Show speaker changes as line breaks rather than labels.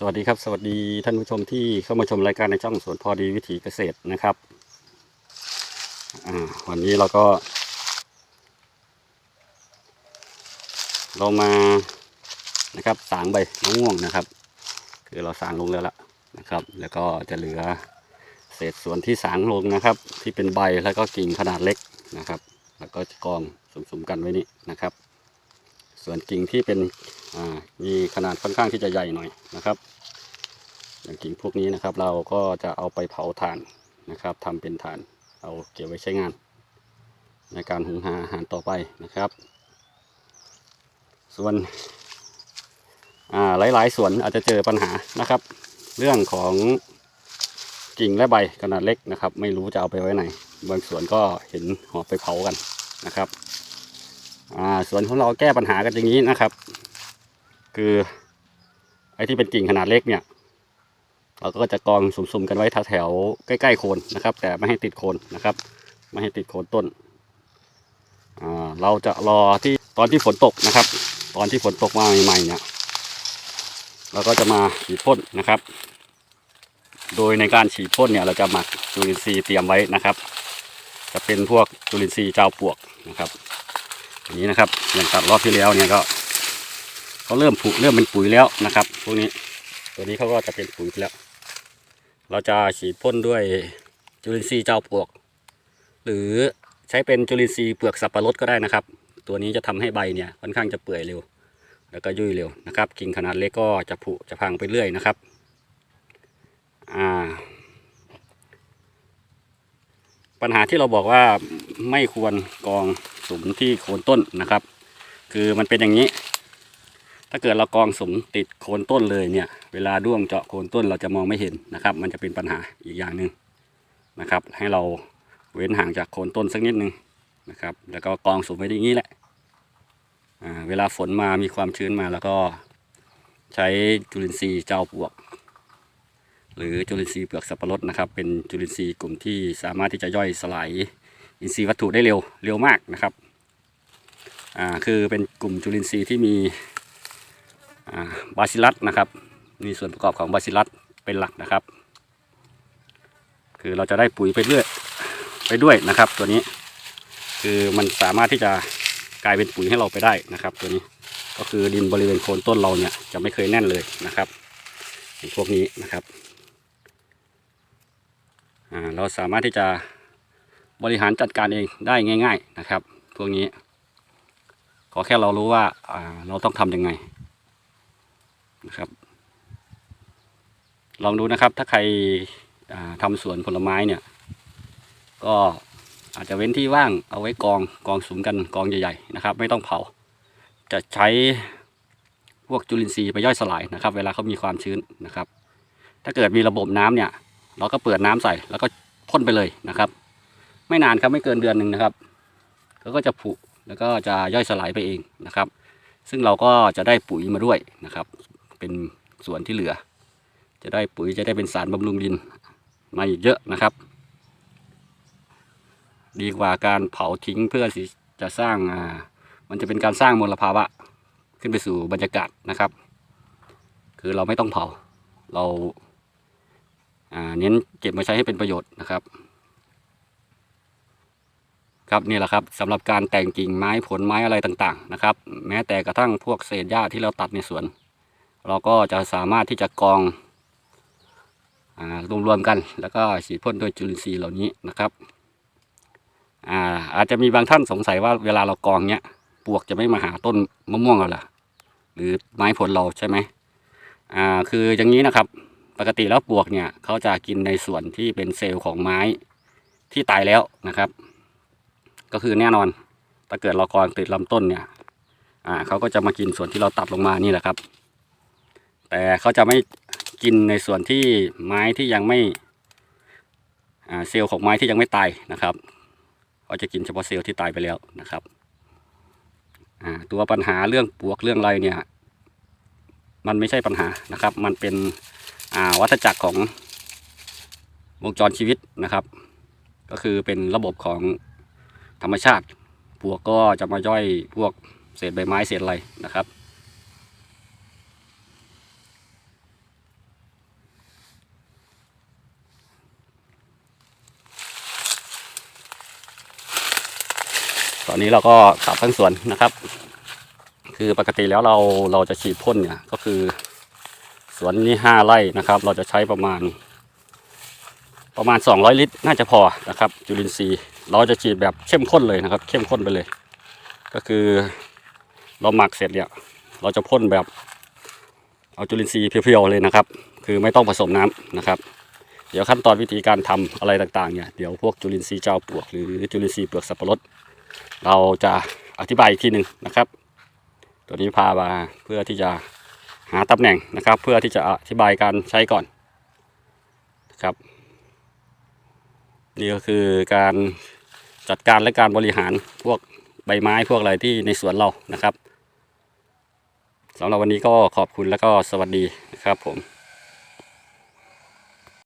สวัสดีครับ สวัสดีท่านผู้ชมที่เข้ามาชมรายการในช่องสวนพอดีวิถีเกษตรนะครับวันนี้เราก็ เรามานะครับสางใบมะม่วงนะครับ คือเราสางลงแล้วล่ะนะครับ แล้วก็จะเหลือเศษส่วนที่สางลงนะครับ ที่เป็นใบแล้วก็กิ่งขนาดเล็กนะครับ แล้วก็จะกองสมๆกันไว้นี่นะครับ ส่วนกิ่งที่เป็นมีขนาดค่อนข้างที่จะใหญ่หน่อยนะครับ อย่างกิ่งพวกนี้นะครับ เราก็จะเอาไปเผาถ่านนะครับทำเป็นถ่านเอาเก็บไว้ใช้งาน ในการหุงหาอาหารต่อไปนะครับ ส่วนหลาย ๆ สวนอาจจะเจอปัญหานะครับ เรื่องของกิ่งและใบขนาดเล็กนะครับ ไม่รู้จะเอาไปไว้ไหน บางสวนก็เห็นหอบไปเผากันนะครับ อ่าส่วนของเราแก้ปัญหากันอย่างนี้นะครับ คือไอ้ที่เป็นกิ่งขนาดเล็กเนี่ย เราก็จะกองสุ่มๆกันไว้แถวๆใกล้ๆโคนนะครับ แต่ไม่ให้ติดโคนนะครับ ไม่ให้ติดโคนต้นอ่าเราจะรอที่ตอนที่ฝนตกนะครับ ตอนที่ฝนตกมาใหม่ๆเนี่ยเราก็จะมาฉีดพ่นนะครับ โดยในการฉีดพ่นเนี่ยเราจะหมักจุลินทรีย์เตรียมไว้นะครับ จะเป็นพวกจุลินทรีย์เจ้าปวกนะครับ อย่างนี้นะครับอย่างตัดรอบที่แล้วเนี่ยก็เขาเริ่มผุเริ่มเป็นปุ๋ยแล้วนะครับ พวกนี้ตัวนี้เขาก็จะเป็นปุ๋ยไปแล้ว เราจะฉีดพ่นด้วยจุลินทรีย์เจ้าปลวก หรือใช้เป็นจุลินทรีย์เปลือกสับปะรดก็ได้นะครับ ตัวนี้จะทำให้ใบเนี่ยค่อนข้างจะเปื่อยเร็ว แล้วก็ยุ่ยเร็วนะครับกิ่งขนาดเล็กก็จะผุจะพังไปเรื่อยนะครับ อ่า ปัญหาที่เราบอกว่าไม่ควรกองสุมที่โคนต้นนะครับ คือมันเป็นอย่างนี้ ถ้าเกิดเรากองสุมติดโคนต้นเลยเนี่ย เวลาด้วงเจาะโคนต้นเราจะมองไม่เห็นนะครับ มันจะเป็นปัญหาอีกอย่างหนึ่งนะครับ ให้เราเว้นห่างจากโคนต้นสักนิดนึงนะครับ แล้วก็กองสุมไว้อย่างนี้แหละเวลาฝนมามีความชื้นมาแล้วก็ใช้จุลินทรีย์เจ้าปวก หรือจุลินทรีย์เปลือกสับปะรดนะครับเป็นจุลินทรีย์กลุ่มที่สามารถที่จะย่อยสลายอินทรีย์วัตถุได้เร็วเร็วมากนะครับอ่าคือเป็นกลุ่มจุลินทรีย์ที่มีอ่าบาซิลัสนะครับมีส่วนประกอบของบาซิลัสเป็นหลักนะครับ คือเราจะได้ปุ๋ยไปเรื่อยไปด้วยนะครับ ตัวนี้คือมันสามารถที่จะกลายเป็นปุ๋ยให้เราไปได้นะครับ ตัวนี้ก็คือดินบริเวณโคนต้นเราเนี่ยจะไม่เคยแน่นเลยนะครับพวกนี้นะครับ เราสามารถที่จะบริหารจัดการเองได้ง่าย ๆนะครับ พวกนี้ ขอแค่เรารู้ว่าเราต้องทำยังไงนะครับ ลองดูนะครับ ถ้าใครทำสวนผลไม้เนี่ย ก็อาจจะเว้นที่ว่างเอาไว้กองกองสุมกันกองใหญ่ๆนะครับ ไม่ต้องเผา จะใช้พวกจุลินทรีย์ไปย่อยสลายนะครับ เวลาเขามีความชื้นนะครับ ถ้าเกิดมีระบบน้ำเนี่ย เราก็เปิดน้ำใส่แล้วก็พ่นไปเลยนะครับ ไม่นานครับไม่เกินเดือนหนึ่งนะครับเขาก็จะผุแล้วก็จะย่อยสลายไปเองนะครับ ซึ่งเราก็จะได้ปุ๋ยมาด้วยนะครับ เป็นส่วนที่เหลือ จะได้ปุ๋ยจะได้เป็นสารบำรุงดินมาอีกเยอะนะครับ ดีกว่าการเผาทิ้งเพื่อจะสร้างมันจะเป็นการสร้างมลภาวะ ขึ้นไปสู่บรรยากาศนะครับ คือเราไม่ต้องเผาเรา เน้นเก็บมาใช้ให้เป็นประโยชน์นะครับ ครับนี่แหละครับสำหรับการแต่งกิ่งไม้ผลไม้อะไรต่างๆนะครับ แม้แต่กระทั่งพวกเศษหญ้าที่เราตัดในสวน เราก็จะสามารถที่จะกองอรวมๆกัน แล้วก็ฉีดพ่นด้วยจุลินทรีย์เหล่านี้นะครับอาอาจจะมีบางท่านสงสัยว่าเวลาเรากองเนี้ยปวกจะไม่มาหาต้นมะม่วงเราล่ะ หรือไม้ผลเราใช่ไหมอ่าคืออย่างนี้นะครับ ปกติแล้วปวกเนี่ยเขาจะกินในส่วนที่เป็นเซลล์ของไม้ที่ตายแล้วนะครับ ก็คือแน่นอน ถ้าเกิดเรากรติดลำต้นเนี่ย อ่าเขาก็จะมากินส่วนที่เราตัดลงมานี่แหละครับ แต่เขาจะไม่กินในส่วนที่ไม้ที่ยังไม่อ่าเซลล์ของไม้ที่ยังไม่ตายนะครับเขาจะกินเฉพาะเซลล์ที่ตายไปแล้วนะครับอ่าตัวปัญหาเรื่องปวกเรื่องไรเนี่ย มันไม่ใช่ปัญหานะครับ มันเป็น วัฏจักรของวงจรชีวิตนะครับ ก็คือเป็นระบบของธรรมชาติพวกก็จะมาย่อยพวกเศษใบไม้เศษอะไรนะครับ ตอนนี้เราก็ขับทั้งสวนนะครับ คือปกติแล้วเราเราจะฉีดพ่นเนี่ยก็คือ สวนนี้ห้าไร่นะครับ เราจะใช้ประมาณ ประมาณ 200 ลิตร น่าจะพอนะครับ จุลินทรีย์ เราจะฉีดแบบเข้มข้นเลยนะครับ เข้มข้นไปเลย ก็คือเราหมักเสร็จเนี่ย เราจะพ่นแบบเอาจุลินทรีย์เพียวๆเลยนะครับ คือไม่ต้องผสมน้ำนะครับ เดี๋ยวขั้นตอนวิธีการทำอะไรต่างๆเนี่ยเดี๋ยวพวกจุลินทรีย์เจ้าปลวกหรือจุลินทรีย์เปลือกสับปะรดเราจะอธิบายอีกทีหนึ่งนะครับ ตัวนี้พามาเพื่อที่จะ หาตำแหน่งนะครับ เพื่อที่จะอธิบายการใช้ก่อนนะครับ นี่ก็คือการจัดการและการบริหารพวกใบไม้พวกอะไรที่ในสวนเรานะครับสำหรับวันนี้ก็ขอบคุณและก็สวัสดีนะครับผม